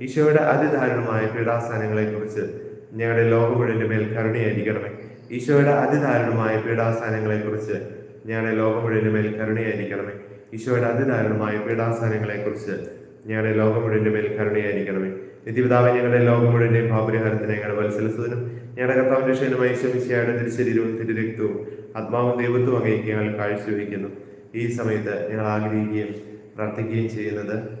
ഈശോയുടെ അതിദാരുണമായ പീഡാസ്ഥാനങ്ങളെ കുറിച്ച് ഞങ്ങളുടെ ലോകമുഴുവിന്റെ മേൽ കരുണയായിരിക്കണമേ. ഈശോയുടെ അതിദാരുണമായ പീഡാസ്ഥാനങ്ങളെ കുറിച്ച് ഞങ്ങളുടെ ലോകമുഴുവിന്റെ മേൽ കരുണയായിരിക്കണമേ. ഈശോയുടെ അതിദാരുണമായ പീഡാസ്ഥാനങ്ങളെ കുറിച്ച് ഞങ്ങളുടെ ലോകമുഴുവിന്റെ മേൽ കരുണയായിരിക്കണമേ. നിത്യപിതാവ് ഞങ്ങളുടെ ലോകം മുഴുവന്റെ ഭാപരിഹാരത്തിന് ഞങ്ങളുടെ വത്സലസുതനും ഞങ്ങളുടെ കർത്താവിന്റെ ക്ഷേമമായി ശമിശയുടെ തിരുശരീരവും തിരുരക്തവും ആത്മാവും ദൈവത്വം അങ്ങേക്ക് ഞങ്ങൾ കാഴ്ചവെക്കുന്നു. ഈ സമയത്ത് ഞങ്ങൾ ആഗ്രഹിക്കുകയും പ്രാർത്ഥിക്കുകയും ചെയ്യുന്നത്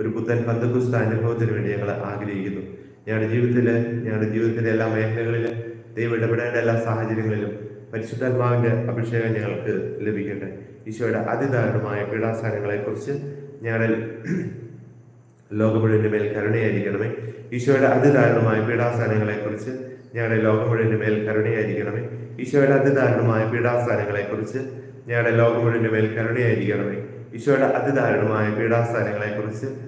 ഒരു പുത്തൻ പന്തക്കുസ്ത അനുഭവത്തിന് വേണ്ടി ഞങ്ങൾ ആഗ്രഹിക്കുന്നു. ഞങ്ങളുടെ ജീവിതത്തിൽ ഞങ്ങളുടെ ജീവിതത്തിലെ എല്ലാ മേഖലകളിലും ദൈവം ഇടപെടേണ്ട എല്ലാ സാഹചര്യങ്ങളിലും പരിശുദ്ധാത്മാവിന്റെ അഭിഷേകം ഞങ്ങൾക്ക് ലഭിക്കട്ടെ. ഈശോയുടെ അതിദാരുണമായ പീഡാസ്ഥാനങ്ങളെ കുറിച്ച് ഞങ്ങളുടെ ലോകം മുഴുവന്റെ മേൽ കരുണയായിരിക്കണമേ. ഈശോയുടെ അതിദാരുണമായ പീഡാസ്ഥാനങ്ങളെ കുറിച്ച് ഞങ്ങളുടെ ലോകം മേൽ കരുണയായിരിക്കണമേ. ഈശോയുടെ അതിദാരുണമായ പീഡാസ്ഥാനങ്ങളെ കുറിച്ച് ഞങ്ങളുടെ ലോകം മേൽ കരുണയായിരിക്കണമേ. ഈശോയുടെ അതിദാരുണമായ പീഡാസ്ഥാനങ്ങളെ കുറിച്ച്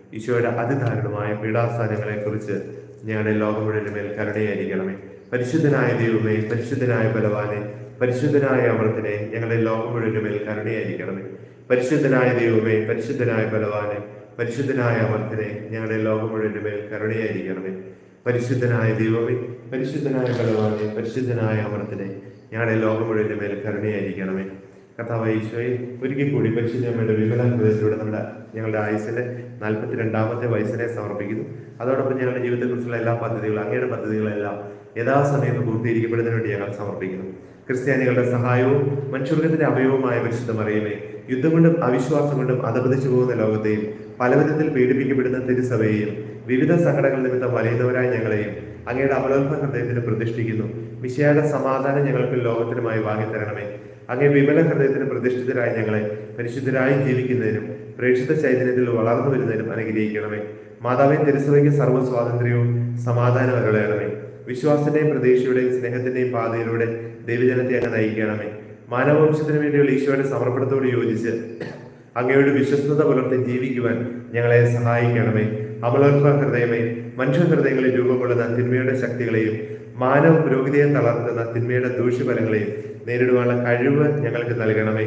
ഈശോയുടെ അതിദാരുണമായ പീഡാസ്ഥാനങ്ങളെക്കുറിച്ച് ഞങ്ങളുടെ ലോകം മുഴുവന്റെ മേൽ കരുണയായിരിക്കണമേ പരിശുദ്ധനായ ദൈവമേ പരിശുദ്ധനായ ബലവാനെ പരിശുദ്ധനായ അമൃത്തിനെ ഞങ്ങളുടെ ലോകം മുഴുവന്റെ മേൽ കരുണയായിരിക്കണമേ പരിശുദ്ധനായ ദൈവമേ പരിശുദ്ധനായ ബലവാനെ പരിശുദ്ധനായ അമർത്തിനെ ഞങ്ങളുടെ ലോകം മുഴുവന്റെ മേൽ കരുണയായിരിക്കണമേ പരിശുദ്ധനായ ദൈവമേ പരിശുദ്ധനായ ബലവാനെ പരിശുദ്ധനായ അമർത്തിനെ ഞങ്ങളുടെ ലോകം മുഴുവന്റെ മേൽ കരുണയായിരിക്കണമേ കർത്താവ് ഈശോയെ ഒരിക്കൽ കൂടി പരിശുദ്ധമ്മയുടെ വിമല ഹൃദയത്തിലൂടെ നമ്മുടെ ഞങ്ങളുടെ ആയുസിന്റെ നാൽപ്പത്തി രണ്ടാമത്തെ വയസ്സിനെ സമർപ്പിക്കുന്നു. അതോടൊപ്പം ഞങ്ങളുടെ ജീവിതത്തെക്കുറിച്ചുള്ള എല്ലാ പദ്ധതികളും അങ്ങയുടെ പദ്ധതികളെല്ലാം യഥാസമയത്ത് പൂർത്തീകരിക്കപ്പെടുന്നതിന് വേണ്ടി ഞങ്ങൾ സമർപ്പിക്കുന്നു. ക്രിസ്ത്യാനികളുടെ സഹായവും മനുഷ്യർഗത്തിന്റെ അഭയവുമായ പരിശുദ്ധ മറിയമേ യുദ്ധം കൊണ്ടും അവിശ്വാസം കൊണ്ടും അധപതിച്ചു പോകുന്ന ലോകത്തെയും പലവിധത്തിൽ പീഡിപ്പിക്കപ്പെടുന്ന തിരുസഭയെയും വിവിധ സങ്കടങ്ങൾ നിമിത്തം വലയുന്നവരായ ഞങ്ങളെയും അങ്ങയുടെ അമലോത്ഭ ഹൃദയത്തിന് പ്രതിഷ്ഠിക്കുന്നു. വിശയുടെ സമാധാനം ഞങ്ങൾക്ക് ലോകത്തിനുമായി വാങ്ങിത്തരണമേ. അങ്ങേ വിമല ഹൃദയത്തിന് പ്രതിഷ്ഠിതരായ ഞങ്ങളെ പരിശുദ്ധരായി ജീവിക്കുന്നതിനും പ്രേക്ഷിത ചൈതന്യത്തിൽ വളർന്നു വരുന്നതിനും അനുഗ്രഹിക്കണമേ. മാതാവേ തിരുസഭയ്ക്ക് സർവ സ്വാതന്ത്ര്യവും സമാധാനം അരുളയണമേ. വിശ്വാസത്തിന്റെയും പ്രതീക്ഷയുടെയും സ്നേഹത്തിന്റെയും പാതയിലൂടെ ദൈവജനത്തെ അങ്ങ് നയിക്കണമേ. മാനവവംശത്തിന് വേണ്ടിയുള്ള ഈശോയുടെ സമർപ്പണത്തോട് യോജിച്ച് അങ്ങയുടെ വിശ്വസ്തത പുലർത്തി ജീവിക്കുവാൻ ഞങ്ങളെ സഹായിക്കണമേ. അമലോത്ഭ ഹൃദയമേ മനുഷ്യ ഹൃദയങ്ങളിൽ രൂപം കൊള്ളുന്ന തിന്മയുടെ ശക്തികളെയും മാനവ പുരോഗതിയെ തളർത്തുന്ന തിന്മയുടെ ദൂഷ്യഫലങ്ങളെയും നേരിടുവാനുള്ള കഴിവ് ഞങ്ങൾക്ക് നൽകണമേ.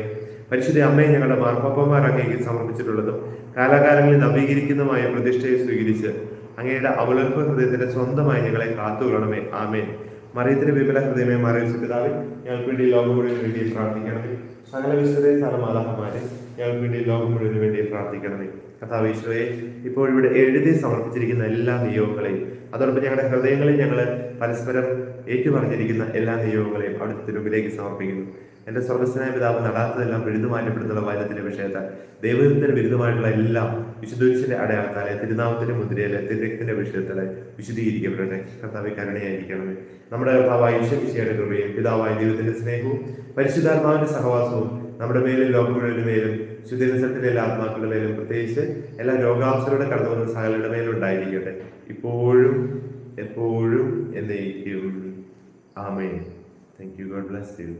പരിശുദ്ധ അമ്മയെ ഞങ്ങളുടെ മാർപ്പാപ്പമാർ സമർപ്പിച്ചിട്ടുള്ളതും കാലാകാലങ്ങളിൽ നവീകരിക്കുന്നതുമായ പ്രതിഷ്ഠയെ സ്വീകരിച്ച് അങ്ങയുടെ അവലോൽപ ഹൃദയത്തിന്റെ സ്വന്തമായി ഞങ്ങളെ കാത്തുകൊള്ളണമേ. ആമേൻ. മറിയത്തിന്റെ വിമല ഹൃദയമേ മറിയ പിതാവേ ഞങ്ങൾക്ക് വേണ്ടി ലോകം മുഴുവൻ വേണ്ടി പ്രാർത്ഥിക്കണമേ. സകല വിശുദ്ധയെ സ്ഥലമാതാഹമാരെ ഞങ്ങൾക്ക് വേണ്ടി ലോകം മുഴുവൻ വേണ്ടി പ്രാർത്ഥിക്കണമേ. കഥാവ് ഈശ്വരയെ ഇപ്പോൾ ഇവിടെ എഴുതി സമർപ്പിച്ചിരിക്കുന്ന എല്ലാ നിയോഗങ്ങളെയും അതോടൊപ്പം ഞങ്ങളുടെ ഹൃദയങ്ങളിൽ ഞങ്ങൾ പരസ്പരം ഏറ്റുപറഞ്ഞിരിക്കുന്ന എല്ലാ നിയോഗങ്ങളെയും അവിടുത്തെ തിരുമ്പിലേക്ക് സമർപ്പിക്കുന്നു. എന്റെ സ്വർഗസ്വനായ പിതാവ് നടാത്തതെല്ലാം വിരുദ്ധ മാറ്റപ്പെടുന്നുള്ള വചനത്തിന്റെ വിഷയത്താൽ ദൈവത്തിന് വിരുദ്ധമായിട്ടുള്ള എല്ലാം വിശുദ്ധീകരിച്ചിന്റെ അടയാളത്താലെ തിരുനാമത്തിന്റെ മുദ്രയിലെ തിരക്കിന്റെ വിഷയത്തിലെ വിശദീകരിക്കപ്പെടട്ടെ കർത്താവ് കരുണയായിരിക്കണമേ. നമ്മുടെ കർത്താവായ ഈശ്വരിശയുടെ കൃപയും പിതാവായ ദൈവത്തിന്റെ സ്നേഹവും പരിശുദ്ധാത്മാവിന്റെ സഹവാസവും നമ്മുടെ മേലും ലോകം മുഴുവനും മേലും ശുദ്ധീകരണത്തിലെ എല്ലാ ആത്മാക്കളുടെ മേലും പ്രത്യേകിച്ച് എല്ലാ രോഗാംശങ്ങളുടെ കടന്നു വന്ന സകലരുടെ മേലും ഉണ്ടായിരിക്കട്ടെ. ഇപ്പോഴും എപ്പോഴും എന്നേക്കും. ആമേ thank you god bless you